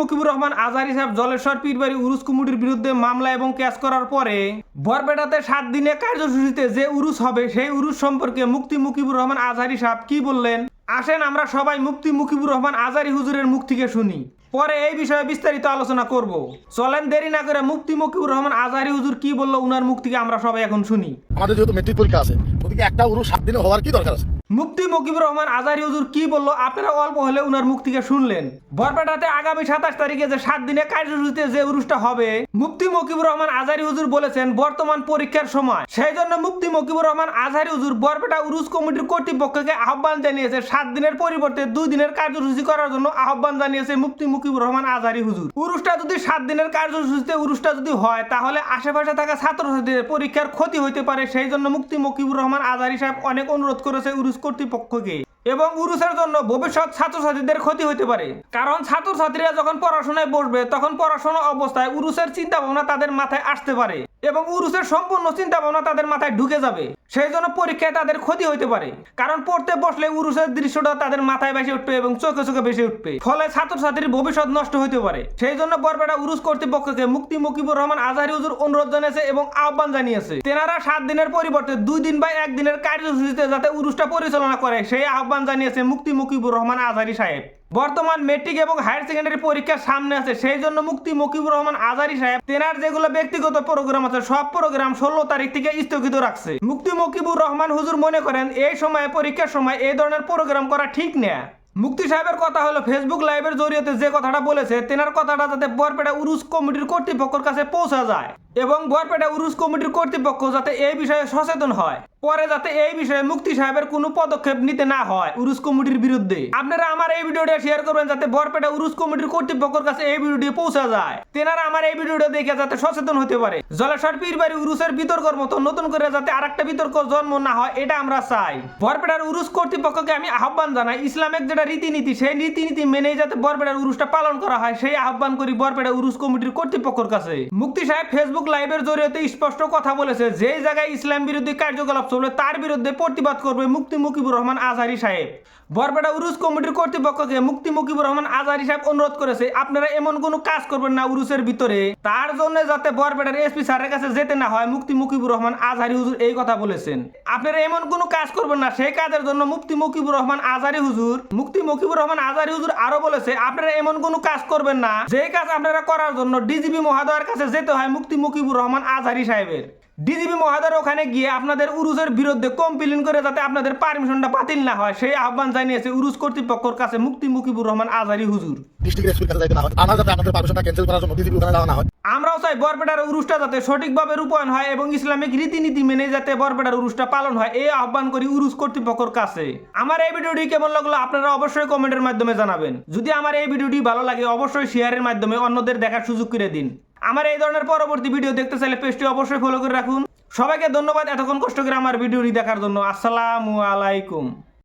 মুকিবুর রহমান আজারি সাহেব জলেশ্বর পীরবাড়ি উরুস কুমুটির বিরুদ্ধে মামলা এবং ক্যাশ করার পরে বরপেটাতে সাত দিনে কার্যসূচিতে যে উরুস হবে, সেই উরুস সম্পর্কে মুক্তি মুকিবুর রহমান আজহারি সাহেব কি বললেন? আসেন আমরা সবাই মুক্তি মুকিবুর রহমান আজারি হুজুরের মুখ থেকে শুনি। পরে এই বিষয়ে বিস্তারিত আলোচনা করব। চলেন দেরি না করে মুক্তি মুকিবুর রহমান আজহারি হুজুর কি বলল, উনার মুখ থেকে আমরা সবাই এখন শুনি। আমাদের যেহেতু মেট্রিক পরীক্ষা আছে, ওদিকে একটা উরু সাত দিনে হওয়ার কি দরকার আছে? মুফতি মুকিবুর রহমান আজারি হুজুর কি বলল? আপনারা অল্প হলে উনার মুখ থেকে শুনলেন। বরপেটাতে আগামী সাতাশ তারিখে যে সাত দিনে কার্যসূচিতে যে উরুষটা হবে, মুফতি মুকিবুর রহমান আজারি হুজুর বলেছেন, বর্তমান পরীক্ষার সময়। সেই জন্য মুফতি মুকিবুর রহমান আজারি হুজুর বরপেটা উরুস কমিটির কর্তৃপক্ষকে আহ্বান জানিয়েছে, সাত দিনের পরিবর্তে দুই দিনের কার্যসূচি করার জন্য আহ্বান জানিয়েছে মুফতি মুকিবুর রহমান আজারি হুজুর। উরুষটা যদি সাত দিনের কার্যসূচিতে উরুষটা যদি হয়, তাহলে আশেপাশে থাকা ছাত্রছাত্রীদের পরীক্ষার ক্ষতি হতে পারে। সেই জন্য মুক্তি মুকিবুর রহমান আজারি সাহেব অনেক অনুরোধ করেছে উরুস কর্তৃপক্ষকে এবং উরুসের জন্য ভবিষ্যৎ ছাত্রছাত্রীদের ক্ষতি হতে পারে। কারণ ছাত্রছাত্রীরা যখন পড়াশোনায় বসবে, তখন পড়াশোনা অবস্থায় উরুসের চিন্তা ভাবনা তাদের মাথায় আসতে পারে। এবং উরুসের সম্পূর্ণ চিন্তা ভাবনা তাদের মাথায় ঢুকে যাবে। সেই জন্য পরীক্ষায় তাদের ক্ষতি হইতে পারে। কারণ পড়তে বসলে উরুসের দৃশ্যটা তাদের মাথায় বেশি উঠবে এবং চোখে চোখে বেশি উঠবে। ফলে ছাত্রছাত্রীর ভবিষ্যৎ নষ্ট হইতে পারে। সেই জন্য বরপেটা উরুস কর্তৃপক্ষকে মুক্তি মুকিবুর রহমান আজহারি হুজুর অনুরোধ জানিয়েছে এবং আহ্বান জানিয়েছে। তেনারা সাত দিনের পরিবর্তে দুই দিন বা একদিনের কার্যসূচিতে যাতে উরুসটা পরিচালনা করে, সেই আহ্বান জানিয়েছে মুক্তি মুকিবুর রহমান আজহারি সাহেব। বর্তমান মেট্রিক এবং হায়ার সেকেন্ডারি পরীক্ষার সামনে আছে। সেই জন্য মুক্তি মুকিবুর রহমান আজারি সাহেব তেনার যেগুলো ব্যক্তিগত প্রোগ্রাম আছে, সব প্রোগ্রাম ষোলো তারিখ থেকে স্থগিত রাখছে। মুক্তি মকিবুর রহমান হুজুর মনে করেন, এই সময়ে, পরীক্ষার সময় এই ধরনের প্রোগ্রাম করা ঠিক না। মুক্তি সাহেবের কথা হলো ফেসবুক লাইভের জরিয়তে যে কথাটা বলেছে, তেনার কথাটা যাতে বরপেটা উরুস কমিটির কর্তৃপক্ষের কাছে পৌঁছা যায়। এবং বরপেটা উরুস কমিটির কর্তৃপক্ষ যাতে এই বিষয়ে সচেতন হয়, পরে যাতে এই বিষয়ে মুক্তি সাহেবের কোনো পদক্ষেপ নিতে না হয় উরুস কমিটির বিরুদ্ধে। আপনারা আমার এই ভিডিওটা শেয়ার করবেন যাতে বরপেটা উরুস কমিটির কর্তৃপক্ষের কাছে এই ভিডিওটি পৌঁছা যায়। তেনারা আমার এই ভিডিওটা দেখে যাতে সচেতন হতে পারে। জলেশ্বর পীরবাড়ি উরুসের বিতর্কর মতো নতুন করে যাতে আরেকটা বিতর্ক জন্ম না হয়, এটা আমরা চাই। বরপেটার উরুস কর্তৃপক্ষকে আমি আহ্বান জানাই ইসলামিক যেটা রীতিনীতি, সেই রীতিনীতি মেনেই যাতে বরপেটার উরুসটা পালন করা হয়, সেই আহ্বান করি বরপেটা উরুস কমিটির কর্তৃপক্ষের কাছে। মুক্তি সাহেব ফেসবুক লাইভের জরিয়তে স্পষ্ট কথা বলেছে, যেই জায়গায় ইসলাম বিরোধী কার্যকলাপ চলবে, তার বিরুদ্ধে প্রতিবাদ করবে মুক্তি মুকিবুর রহমান আজহারি সাহেব। বরপেটা উরুস কমিটির কর্তৃপক্ষকে মুক্তি মুকিবুর রহমান আজহারি সাহেব অনুরোধ করেছে, আপনারা এমন কোনো কাজ করবেন না উরুসের ভিতরে। তার জন্য যাতে বরপেটার এসপি স্যারের কাছে যেতে না হয় মুক্তি মুকিবুর রহমান আজহারি হুজুর এই কথা বলেছেন। আপনারা এমন কোনো কাজ করবেন না, সেই কাজের জন্য মুক্তি মুকিবুর রহমান আজহারি হুজুর মুক্তি মুকিবুর রহমান আজহারি হুজুর আরও বলেছে, আপনারা এমন কোনো কাজ করবেন না যে কাজ আপনারা করার জন্য ডিজিপি মহাদয়ের কাছে যেতে হয় মুক্তি মুকিবুর রহমান আজহারি সাহেবের। ডিজিপি মহোদয়ের ওখানে গিয়ে আপনাদের উরুসের বিরুদ্ধে কমপ্লেন করে যাতে আপনাদের পারমিশনটা বাতিল না হয় সেই আহ্বান জানিয়েছে উরুস কর্তৃপক্ষের কাছে মুক্তি মুকিবুর রহমান আজহারি হুজুর। আমরাও চাই বরপেটার উরুসটা যাতে সঠিকভাবে রূপায়ণ হয় এবং ইসলামিক রীতিনীতি মেনে যাতে বরপেটার উরুসটা পালন হয় এই আহ্বান করি উরুস কর্তৃপক্ষের কাছে। আমার এই ভিডিওটি কেমন লাগল আপনারা অবশ্যই কমেন্টের মাধ্যমে জানাবেন। যদি আমার এই ভিডিওটি ভালো লাগে অবশ্যই শেয়ারের মাধ্যমে অন্যদের দেখার সুযোগ করে দিন। আমার এই ধরনের পরবর্তী ভিডিও দেখতে চাইলে পেজটি অবশ্যই ফলো করে রাখুন। সবাইকে ধন্যবাদ এতক্ষণ কষ্ট করে আমার ভিডিওটি দেখার জন্য। আসসালামু আলাইকুম।